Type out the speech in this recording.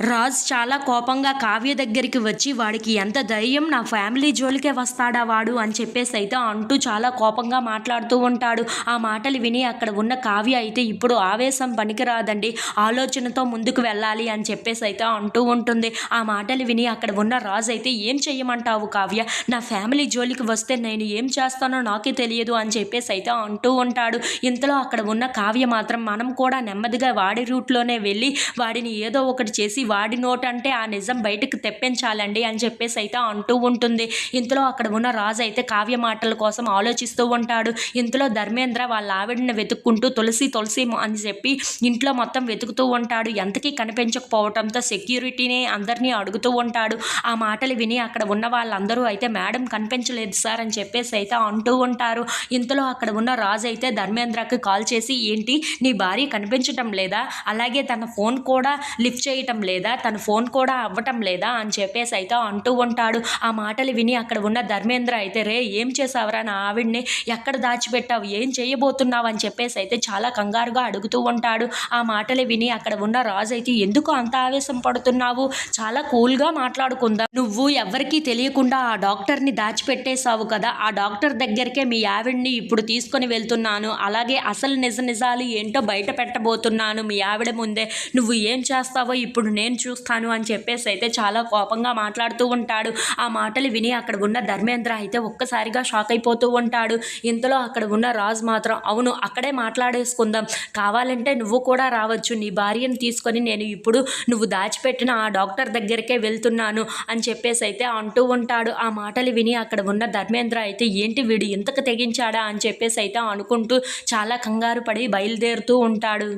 రాజ్ చాలా కోపంగా కావ్య దగ్గరికి వచ్చి వాడికి ఎంత ధైర్యం నా ఫ్యామిలీ జోలికే వస్తాడా వాడు? అని చెప్పేసి అయితే అంటూ చాలా కోపంగా మాట్లాడుతూ ఉంటాడు. ఆ మాటలు విని అక్కడ ఉన్న కావ్య అయితే ఇప్పుడు ఆవేశం పనికిరాదండి ఆలోచనతో ముందుకు వెళ్ళాలి అని చెప్పేసి అయితే అంటూ ఉంటుంది. ఆ మాటలు విని అక్కడ ఉన్న రాజు అయితే ఏం చెయ్యమంటావు కావ్య? నా ఫ్యామిలీ జోలికి వస్తే నేను ఏం చేస్తానో నాకే తెలియదు అని చెప్పేసి అయితే అంటూ ఉంటాడు. ఇంతలో అక్కడ ఉన్న కావ్య మాత్రం మనం కూడా నెమ్మదిగా వాడి రూట్లోనే వెళ్ళి వాడిని ఏదో ఒకటి చేసి వాడి నోటంటే ఆ నిజం బయటకు తెప్పించాలండి అని చెప్పేసి అయితే అంటూ ఉంటుంది. ఇంతలో అక్కడ ఉన్న రాజు అయితే కావ్య మాటల కోసం ఆలోచిస్తూ ఉంటాడు. ఇంతలో ధర్మేంద్ర వాళ్ళ ఆవిడని వెతుక్కుంటూ తులసి తులసి అని చెప్పి ఇంట్లో మొత్తం వెతుకుతూ ఉంటాడు. ఎంతకీ కనిపించకపోవడంతో సెక్యూరిటీని అందరినీ అడుగుతూ ఉంటాడు. ఆ మాటలు విని అక్కడ ఉన్న వాళ్ళందరూ అయితే మేడం కనిపించలేదు సార్ అని చెప్పేసి అయితే అంటూ ఉంటారు. ఇంతలో అక్కడ ఉన్న రాజు అయితే ధర్మేంద్రకి కాల్ చేసి ఏంటి నీ భార్య కనిపించటం లేదా? అలాగే తన ఫోన్ కూడా లిఫ్ట్ చేయటం లేదు? లేదా? తన ఫోన్ కూడా అవ్వటం లేదా? అని చెప్పేసి అయితే అంటూ ఉంటాడు. ఆ మాటలు విని అక్కడ ఉన్న ధర్మేంద్ర అయితే రే ఏం చేసావురా నా ఆవిడ్ని? ఎక్కడ దాచిపెట్టావు? ఏం చేయబోతున్నావు? అని చెప్పేసి అయితే చాలా కంగారుగా అడుగుతూ ఉంటాడు. ఆ మాటలు విని అక్కడ ఉన్న రాజు అయితే ఎందుకు అంత ఆవేశం పడుతున్నావు? చాలా కూల్గా మాట్లాడుకుందాం. నువ్వు ఎవరికీ తెలియకుండా ఆ డాక్టర్ని దాచిపెట్టేశావు కదా. ఆ డాక్టర్ దగ్గరికే మీ ఆవిడ్ని ఇప్పుడు తీసుకొని వెళ్తున్నాను. అలాగే అసలు నిజ నిజాలు ఏంటో బయట పెట్టబోతున్నాను మీ ఆవిడ ముందే. నువ్వు ఏం చేస్తావో ఇప్పుడు నేను చూస్తాను అని చెప్పేసి అయితే చాలా కోపంగా మాట్లాడుతూ ఉంటాడు. ఆ మాటలు విని అక్కడ ఉన్న ధర్మేంద్ర అయితే ఒక్కసారిగా షాక్ అయిపోతూ ఉంటాడు. ఇంతలో అక్కడ ఉన్న రాజు మాత్రం అవును అక్కడే మాట్లాడేసుకుందాం. కావాలంటే నువ్వు కూడా రావచ్చు. నీ భార్యను తీసుకొని నేను ఇప్పుడు నువ్వు దాచిపెట్టిన ఆ డాక్టర్ దగ్గరికే వెళ్తున్నాను అని చెప్పేసి అయితే అంటూ ఉంటాడు. ఆ మాటలు విని అక్కడ ఉన్న ధర్మేంద్ర అయితే ఏంటి వీడు ఇంతకు తెగించాడా? అని చెప్పేసి అయితే అనుకుంటూ చాలా కంగారు పడి బయలుదేరుతూ ఉంటాడు.